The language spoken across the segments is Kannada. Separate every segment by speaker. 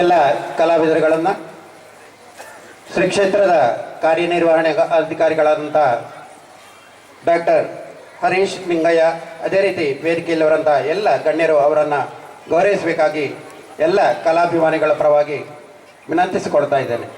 Speaker 1: ಎಲ್ಲ ಕಲಾವಿದರುಗಳನ್ನು ಶ್ರೀ ಕ್ಷೇತ್ರದ ಕಾರ್ಯನಿರ್ವಹಣೆ ಅಧಿಕಾರಿಗಳಾದಂಥ ಡಾಕ್ಟರ್ ಹರೀಶ್ ಲಿಂಗಯ್ಯ ಅದೇ ರೀತಿ ವೇದಿಕೆಯಲ್ಲಿರುವಂಥ ಎಲ್ಲ ಗಣ್ಯರು ಅವರನ್ನು ಗೌರವಿಸಬೇಕಾಗಿ ಎಲ್ಲ ಕಲಾಭಿಮಾನಿಗಳ ಪರವಾಗಿ ವಿನಂತಿಸಿಕೊಳ್ತಾ ಇದ್ದೇನೆ.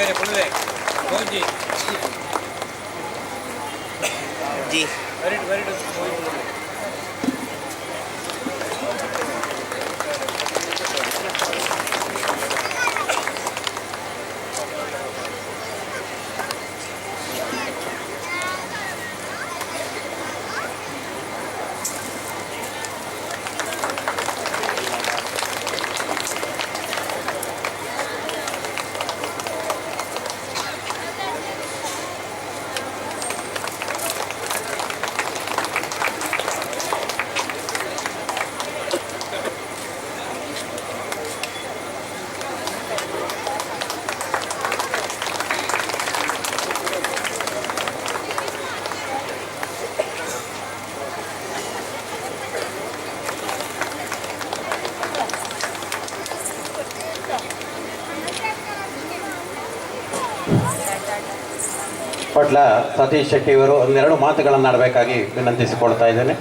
Speaker 2: આચાર્ય પુણવે
Speaker 3: ગૌજી.
Speaker 2: જી. વરીટ વરીટ
Speaker 1: ಪಟ್ಲ ಸತೀಶ್ ಶೆಟ್ಟಿ ಇವರು ಒಂದೆರಡು ಮಾತುಗಳನ್ನು ಆಡಬೇಕಾಗಿ ವಿನಂತಿಸಿಕೊಳ್ತಾ ಇದ್ದೇನೆ.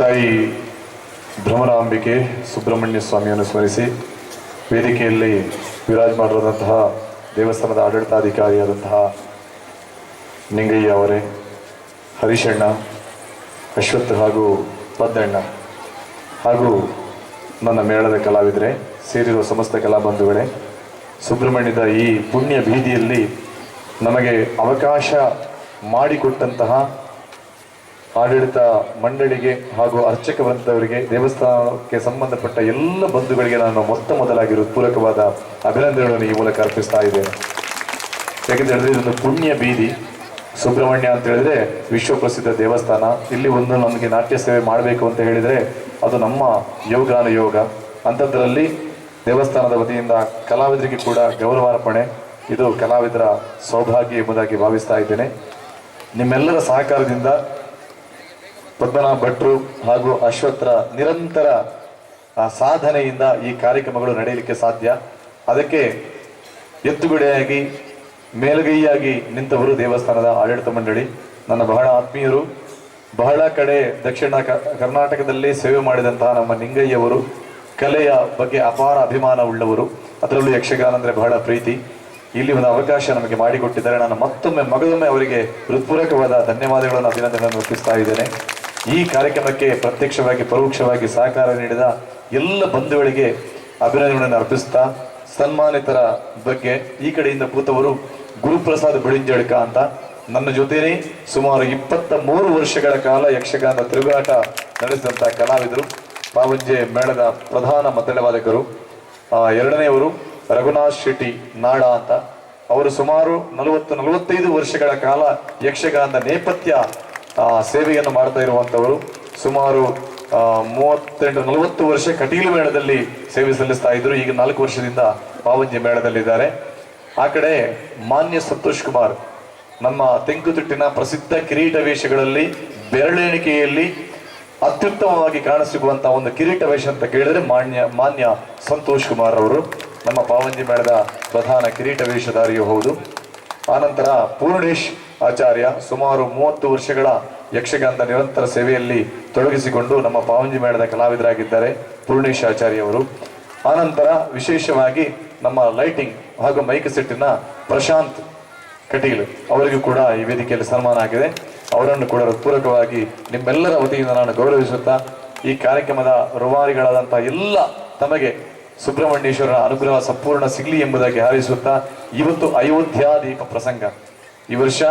Speaker 4: ತಾಯಿ ಭ್ರಮರಾಂಬಿಕೆ ಸುಬ್ರಹ್ಮಣ್ಯ ಸ್ವಾಮಿಯನ್ನು ಸ್ಮರಿಸಿ ವೇದಿಕೆಯಲ್ಲಿ ವಿರಾಜಮಾನರಾದಂತಹ ದೇವಸ್ಥಾನದ ಆಡಳಿತಾಧಿಕಾರಿಯಾದಂತಹ ನಿಂಗಯ್ಯ ಅವರೇ, ಹರೀಶಣ್ಣ, ಅಶ್ವಥ್ ಹಾಗೂ ಪದ್ದಣ್ಣ ಹಾಗೂ ನನ್ನ ಮೇಳದ ಕಲಾವಿದರೆ ಸೇರಿರುವ ಸಮಸ್ತ ಕಲಾಬಂಧುಗಳೇ, ಸುಬ್ರಹ್ಮಣ್ಯದ ಈ ಪುಣ್ಯ ಬೀದಿಯಲ್ಲಿ ನಮಗೆ ಅವಕಾಶ ಮಾಡಿಕೊಟ್ಟಂತಹ ಆಡಳಿತ ಮಂಡಳಿಗೆ ಹಾಗೂ ಅರ್ಚಕ ಬಂದವರಿಗೆ ದೇವಸ್ಥಾನಕ್ಕೆ ಸಂಬಂಧಪಟ್ಟ ಎಲ್ಲ ಬಂಧುಗಳಿಗೆ ನಾನು ಮೊತ್ತ ಮೊದಲಾಗಿ ಹೃತ್ಪೂರ್ವಕವಾದ ಅಭಿನಂದನೆಗಳನ್ನು ಈ ಮೂಲಕ ಅರ್ಪಿಸ್ತಾ ಇದ್ದೇನೆ. ಯಾಕೆಂದ್ರೆ ಹೇಳಿದ್ರೆ ಇದೊಂದು ಪುಣ್ಯ ಬೀದಿ. ಸುಬ್ರಹ್ಮಣ್ಯ ಅಂತ ಹೇಳಿದ್ರೆ ವಿಶ್ವ ಪ್ರಸಿದ್ಧ ದೇವಸ್ಥಾನ. ಇಲ್ಲಿ ಒಂದು ನಮಗೆ ನಾಟ್ಯ ಸೇವೆ ಮಾಡಬೇಕು ಅಂತ ಹೇಳಿದ್ರೆ ಅದು ನಮ್ಮ ಯೋಗಾನುಯೋಗ. ಅಂಥದ್ರಲ್ಲಿ ದೇವಸ್ಥಾನದ ವತಿಯಿಂದ ಕಲಾವಿದರಿಗೆ ಕೂಡ ಗೌರವಾರ್ಪಣೆ. ಇದು ಕಲಾವಿದರ ಸೌಭಾಗ್ಯ ಎಂಬುದಾಗಿ ಭಾವಿಸ್ತಾ ಇದ್ದೇನೆ. ನಿಮ್ಮೆಲ್ಲರ ಸಹಕಾರದಿಂದ ಪದ್ಮನಾಭ ಭಟ್ರು ಹಾಗೂ ಅಶ್ವತ್ರ ನಿರಂತರ ಸಾಧನೆಯಿಂದ ಈ ಕಾರ್ಯಕ್ರಮಗಳು ನಡೆಯಲಿಕ್ಕೆ ಸಾಧ್ಯ. ಅದಕ್ಕೆ ಎತ್ತುಗಡೆಯಾಗಿ, ಮೇಲುಗೈಯಾಗಿ ನಿಂತವರು ದೇವಸ್ಥಾನದ ಆಡಳಿತ ಮಂಡಳಿ. ನನ್ನ ಬಹಳ ಆತ್ಮೀಯರು. ಬಹಳ ಕಡೆ ದಕ್ಷಿಣ ಕರ್ನಾಟಕದಲ್ಲಿ ಸೇವೆ ಮಾಡಿದಂತಹ ನಮ್ಮ ನಿಂಗಯ್ಯವರು, ಕಲೆಯ ಬಗ್ಗೆ ಅಪಾರ ಅಭಿಮಾನ ಉಳ್ಳವರು ಅದರಲ್ಲೂ ಯಕ್ಷಗಾನ ಅಂದರೆ ಬಹಳ ಪ್ರೀತಿ. ಇಲ್ಲಿ ಒಂದು ಅವಕಾಶ ನಮಗೆ ಮಾಡಿಕೊಟ್ಟಿದ್ದಾರೆ. ನಾನು ಮತ್ತೊಮ್ಮೆ, ಮಗದೊಮ್ಮೆ ಅವರಿಗೆ ಹೃತ್ಪೂರ್ವಕವಾದ ಧನ್ಯವಾದಗಳನ್ನು ಅಭಿನಂದನೆಯನ್ನು ಅರ್ಪಿಸ್ತಾ ಇದ್ದೇನೆ. ಈ ಕಾರ್ಯಕ್ರಮಕ್ಕೆ ಪ್ರತ್ಯಕ್ಷವಾಗಿ ಪರೋಕ್ಷವಾಗಿ ಸಹಕಾರ ನೀಡಿದ ಎಲ್ಲ ಬಂಧುಗಳಿಗೆ ಅಭಿನಂದನೆಗಳನ್ನು ಅರ್ಪಿಸ್ತಾ ಸನ್ಮಾನಿತರ ಬಗ್ಗೆ ಈ ಕಡೆಯಿಂದ ಕೂತವರು ಗುರುಪ್ರಸಾದ್ ಬಿಳಿಂಜಡ್ಕ ಅಂತ. ನನ್ನ ಜೊತೆಯೇ ಸುಮಾರು ಇಪ್ಪತ್ತ ಮೂರು ವರ್ಷಗಳ ಕಾಲ ಯಕ್ಷಗಾನ ತಿರುಗಾಟ ನಡೆಸಿದಂಥ ಕಲಾವಿದರು ಪಾವಂಜೆ ಮೇಳದ ಪ್ರಧಾನ ಮತಳವಾದಕರು ಆ, ಎರಡನೆಯವರು ರಘುನಾಥ್ ಶೆಟ್ಟಿ ನಾಡ ಅಂತ. ಅವರು ಸುಮಾರು ನಲವತ್ತು ನಲವತ್ತೈದು ವರ್ಷಗಳ ಕಾಲ ಯಕ್ಷಗಾನದ ನೇಪಥ್ಯ ಸೇವೆಯನ್ನು ಮಾಡ್ತಾ ಇರುವಂಥವರು ಸುಮಾರು ಮೂವತ್ತೆಂಟು, ನಲವತ್ತು ವರ್ಷ ಕಟೀಲು ಮೇಳದಲ್ಲಿ ಸೇವೆ ಸಲ್ಲಿಸ್ತಾ ಇದ್ರು. ಈಗ ನಾಲ್ಕು ವರ್ಷದಿಂದ ಪಾವಂಜಿ ಮೇಳದಲ್ಲಿದ್ದಾರೆ. ಆ ಕಡೆ ಮಾನ್ಯ ಸಂತೋಷ್ ಕುಮಾರ್, ನಮ್ಮ ತೆಂಕುತಿಟ್ಟಿನ ಪ್ರಸಿದ್ಧ ಕಿರೀಟ ವೇಷಗಳಲ್ಲಿ ಬೆರಳೆಣಿಕೆಯಲ್ಲಿ ಅತ್ಯುತ್ತಮವಾಗಿ ಕಾಣಸಿಗುವಂತಹ ಒಂದು ಕಿರೀಟ ವೇಷ ಅಂತ ಕೇಳಿದ್ರೆ ಮಾನ್ಯ ಮಾನ್ಯ ಸಂತೋಷ್ ಕುಮಾರ್ ಅವರು. ನಮ್ಮ ಪಾವಂಜಿ ಮೇಳದ ಪ್ರಧಾನ ಕಿರೀಟ ವೇಷಧಾರಿಯೂ ಹೌದು. ಆನಂತರ ಪೂರ್ಣೇಶ್ ಆಚಾರ್ಯ ಸುಮಾರು ಮೂವತ್ತು ವರ್ಷಗಳ ಯಕ್ಷಗಾನದ ನಿರಂತರ ಸೇವೆಯಲ್ಲಿ ತೊಡಗಿಸಿಕೊಂಡು ನಮ್ಮ ಪಾವಂಜಿ ಮೇಳದ ಕಲಾವಿದರಾಗಿದ್ದಾರೆ ಪೂರ್ಣೇಶ್ ಆಚಾರ್ಯವರು ಆನಂತರ ವಿಶೇಷವಾಗಿ ನಮ್ಮ ಲೈಟಿಂಗ್ ಹಾಗೂ ಮೈಕ್ ಸೆಟ್ಟಿನ ಪ್ರಶಾಂತ್ ಕಟೀಲ್ ಅವರಿಗೂ ಕೂಡ ಈ ವೇದಿಕೆಯಲ್ಲಿ ಸನ್ಮಾನ ಆಗಿದೆ. ಅವರನ್ನು ಕೂಡ ಪೂರಕವಾಗಿ ನಿಮ್ಮೆಲ್ಲರ ವತಿಯಿಂದ ನಾನು ಗೌರವಿಸುತ್ತಾ ಈ ಕಾರ್ಯಕ್ರಮದ ರುವಾರಿಗಳಾದಂಥ ಎಲ್ಲ ತಮಗೆ ಸುಬ್ರಹ್ಮಣ್ಯೇಶ್ವರನ ಅನುಗ್ರಹ ಸಂಪೂರ್ಣ ಸಿಗಲಿ ಎಂಬುದಾಗಿ ಹಾರೈಸುತ್ತಾ ಇವತ್ತು ಅಯೋಧ್ಯ ದೀಪ ಪ್ರಸಂಗ. ಈ ವರ್ಷ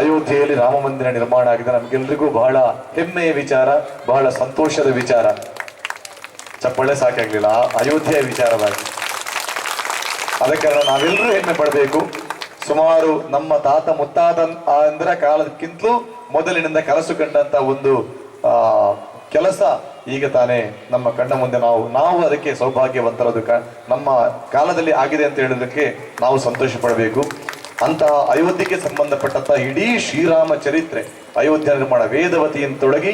Speaker 4: ಅಯೋಧ್ಯೆಯಲ್ಲಿ ರಾಮ ಮಂದಿರ ನಿರ್ಮಾಣ ಆಗಿದೆ. ನಮಗೆಲ್ಲರಿಗೂ ಬಹಳ ಹೆಮ್ಮೆಯ ವಿಚಾರ, ಬಹಳ ಸಂತೋಷದ ವಿಚಾರ. ಚಪ್ಪಳೆ ಸಾಕಾಗ್ಲಿಲ್ಲ. ಅಯೋಧ್ಯೆಯ ವಿಚಾರವಾಗಿ ಅದ ಕಾರಣ ನಾವೆಲ್ಲರೂ ಹೆಮ್ಮೆ ಪಡಬೇಕು. ಸುಮಾರು ನಮ್ಮ ತಾತ ಮುತ್ತಾತ ಅಂದ್ರ ಕಾಲಕ್ಕಿಂತಲೂ ಮೊದಲಿನಿಂದ ಕನಸು ಕಂಡಂತ ಒಂದು, ಆ ಕೆಲಸ ಈಗ ತಾನೇ ನಮ್ಮ ಕಣ್ಣ ಮುಂದೆ ನಾವು ನಾವು ಅದಕ್ಕೆ ಸೌಭಾಗ್ಯವಂತರದು ನಮ್ಮ ಕಾಲದಲ್ಲಿ ಆಗಿದೆ ಅಂತ ಹೇಳೋದಕ್ಕೆ ನಾವು ಸಂತೋಷ ಪಡಬೇಕು ಅಂತಹ ಅಯೋಧ್ಯೆಗೆ ಸಂಬಂಧಪಟ್ಟಂತಹ ಇಡೀ ಶ್ರೀರಾಮ ಚರಿತ್ರೆ, ಅಯೋಧ್ಯ ನಿರ್ಮಾಣ ವೇದವತಿಯಿಂದ ತೊಡಗಿ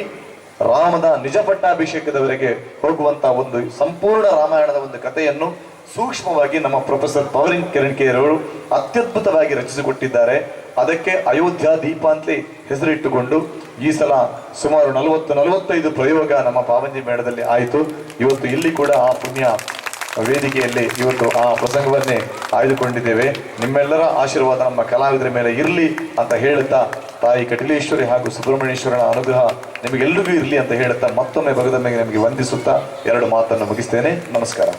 Speaker 4: ರಾಮದ ನಿಜ ಪಟ್ಟಾಭಿಷೇಕದವರೆಗೆ ಹೋಗುವಂತ ಒಂದು ಸಂಪೂರ್ಣ ರಾಮಾಯಣದ ಒಂದು ಕಥೆಯನ್ನು ಸೂಕ್ಷ್ಮವಾಗಿ ನಮ್ಮ ಪ್ರೊಫೆಸರ್ ಪವರಿಂಗ್ ಕಿರಣ್ ಅವರು ಅತ್ಯದ್ಭುತವಾಗಿ ರಚಿಸಿಕೊಟ್ಟಿದ್ದಾರೆ. ಅದಕ್ಕೆ ಅಯೋಧ್ಯ ದೀಪ ಅಂತಲೇ ಹೆಸರಿಟ್ಟುಕೊಂಡು ಈ ಸಲ ಸುಮಾರು ನಲವತ್ತು, ನಲವತ್ತೈದು ಪ್ರಯೋಗ ನಮ್ಮ ಪಾವಂಜಿ ಮೇಳದಲ್ಲಿ ಆಯಿತು. ಇವತ್ತು ಇಲ್ಲಿ ಕೂಡ ಆ ಪುಣ್ಯ ವೇದಿಕೆಯಲ್ಲಿ ಇವತ್ತು ಆ ಪ್ರಸಂಗವನ್ನೇ ಆಯ್ದುಕೊಂಡಿದ್ದೇವೆ. ನಿಮ್ಮೆಲ್ಲರ ಆಶೀರ್ವಾದ ನಮ್ಮ ಕಲಾವಿದರ ಮೇಲೆ ಇರಲಿ ಅಂತ ಹೇಳುತ್ತಾ ತಾಯಿ ಕಟಿಲೇಶ್ವರಿ ಹಾಗೂ ಸುಬ್ರಹ್ಮಣ್ಯೇಶ್ವರನ ಅನುಗ್ರಹ ನಿಮಗೆಲ್ಲರಿಗೂ ಇರಲಿ ಅಂತ ಹೇಳುತ್ತಾ ಮತ್ತೊಮ್ಮೆ ಭಗದ ಮೇಲೆ ನಿಮಗೆ ವಂದಿಸುತ್ತಾ ಎರಡು ಮಾತನ್ನು ಮುಗಿಸ್ತೇನೆ. ನಮಸ್ಕಾರ.